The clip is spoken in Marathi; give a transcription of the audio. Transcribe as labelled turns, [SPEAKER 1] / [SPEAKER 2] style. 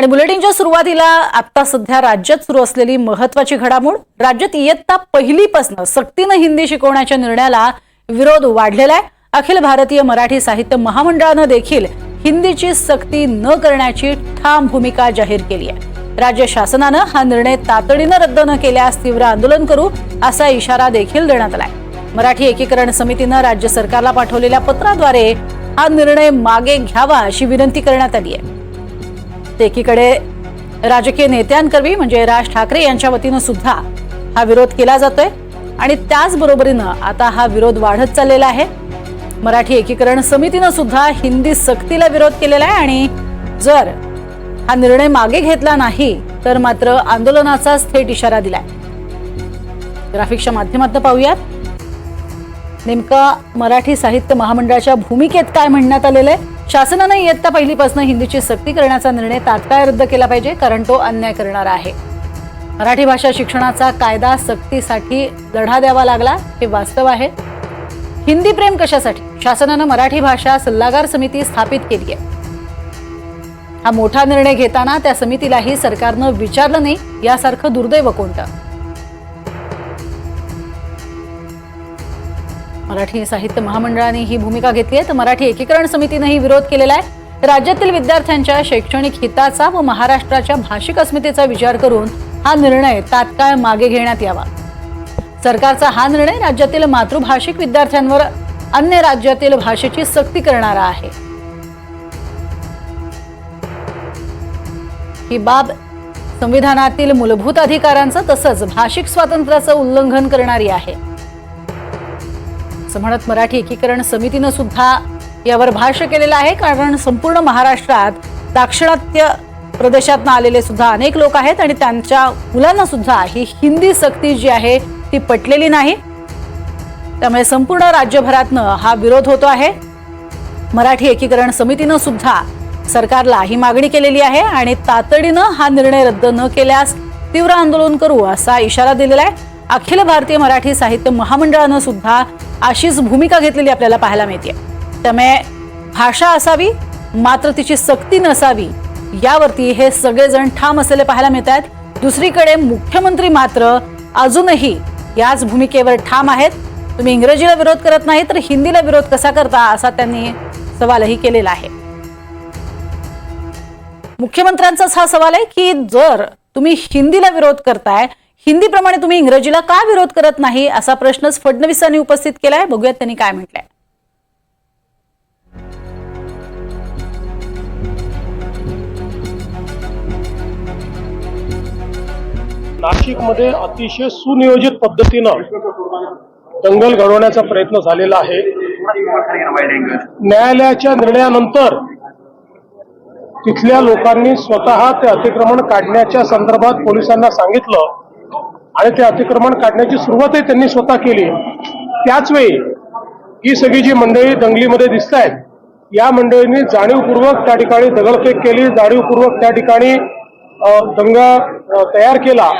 [SPEAKER 1] आणि बुलेटिनच्या सुरुवातीला आता सध्या राज्यात सुरू असलेली महत्वाची घडामोड राज्यात इयत्ता पहिलीपासून सक्तीनं हिंदी शिकवण्याच्या निर्णयाला विरोध वाढलेला आहे. अखिल भारतीय मराठी साहित्य महामंडळानं देखील हिंदीची सक्ती न करण्याची ठाम भूमिका जाहीर केली आहे. राज्य शासनानं हा निर्णय तातडीनं रद्द न केल्यास तीव्र आंदोलन करू असा इशारा देखील देण्यात आलाय. मराठी एकीकरण समितीनं राज्य सरकारला पाठवलेल्या पत्राद्वारे हा निर्णय मागे घ्यावा अशी विनंती करण्यात आली आहे. तर एकीकडे राजकीय नेत्यांकरवी म्हणजे राज ठाकरे यांच्या वतीनं सुद्धा हा विरोध केला जातोय. आणि त्याचबरोबरीनं आता हा विरोध वाढत चाललेला आहे. मराठी एकीकरण समितीनं सुद्धा हिंदी सक्तीला विरोध केलेला आहे आणि जर हा निर्णय मागे घेतला नाही तर मात्र आंदोलनाचाच थेट इशारा दिलाय. ग्राफिक्सच्या माध्यमातून पाहूयात. नेमकं मराठी साहित्य महामंडळाच्या भूमिकेत काय म्हणण्यात आलेलं आहे? शासनानं इयत्ता पहिलीपासून हिंदीची सक्ती करण्याचा निर्णय तात्काळ रद्द केला पाहिजे कारण तो अन्याय करणारा आहे. मराठी भाषा शिक्षणाचा कायदा सक्तीसाठी लढा द्यावा लागला हे वास्तव आहे. हिंदी प्रेम कशासाठी? शासनानं मराठी भाषा सल्लागार समिती स्थापित केली आहे हा मोठा निर्णय घेताना त्या समितीलाही सरकारनं विचारलं नाही यासारखं दुर्दैव कोणतं? मराठी साहित्य महामंडळाने ही भूमिका घेतली आहे. तर मराठी एकीकरण समितीनेही विरोध केलेला आहे. राज्यातील विद्यार्थ्यांच्या शैक्षणिक हिताचा व महाराष्ट्राच्या भाषिक अस्मितेचा विचार करून हा निर्णय तात्काळ मागे घेण्यात यावा. सरकारचा हा निर्णय राज्यातील मातृभाषिक विद्यार्थ्यांवर अन्य राज्यातील भाषेची सक्ती करणारा आहे. ही बाब संविधानातील मूलभूत अधिकारांचं तसंच भाषिक स्वातंत्र्याचं उल्लंघन करणारी आहे. असं म्हणत मराठी एकीकरण समितीनं सुद्धा यावर भाष्य केलेलं आहे. कारण संपूर्ण महाराष्ट्रात दाक्षिणात्य प्रदेशातनं आलेले सुद्धा अनेक लोक आहेत आणि त्यांच्या मुलांना सुद्धा ही हिंदी सक्ती जी आहे ती पटलेली नाही. त्यामुळे संपूर्ण राज्यभरातनं हा विरोध होतो आहे. मराठी एकीकरण समितीनं सुद्धा सरकारला ही मागणी केलेली आहे आणि तातडीनं हा निर्णय रद्द न केल्यास तीव्र आंदोलन करू असा इशारा दिलेला आहे. अखिल भारतीय मराठी साहित्य महामंडळानं सुद्धा अशीच भूमिका घेतलेली आपल्याला पाहायला मिळते त्यामुळे भाषा असावी मात्र तिची सक्ती नसावी यावरती हे सगळेजण ठाम असलेले पाहायला मिळत आहेत दुसरीकडे मुख्यमंत्री मात्र अजूनही याच भूमिकेवर ठाम आहेत. तुम्ही इंग्रजीला विरोध करत नाही तर हिंदीला विरोध कसा करता असा त्यांनी सवालही केलेला आहे. मुख्यमंत्र्यांचाच हा सवाल आहे की जर तुम्ही हिंदीला विरोध करताय हिंदीप्रमाणे तुम्ही इंग्रजीला का विरोध करत नाही असा प्रश्नच फडणवीसांनी उपस्थित केलाय. बघूयात त्यांनी काय म्हटलंय.
[SPEAKER 2] नाशिकमध्ये अतिशय सुनियोजित पद्धतीनं दंगल घडवण्याचा प्रयत्न झालेला आहे. न्यायालयाच्या निर्णयानंतर तिथल्या लोकांनी स्वतः ते अतिक्रमण काढण्याच्या संदर्भात पोलिसांना सांगितलं. आणि ते अतिक्रमण काढण्याची सुरुवातही त्यांनी स्वतः केली. त्याच वेळी ही सगळी जी मंडळी दंगलीमध्ये दिसत आहेत या मंडळींनी जाणीवपूर्वक त्या ठिकाणी दगडफेक केली. जाणीवपूर्वक त्या ठिकाणी दंगा तयार केला.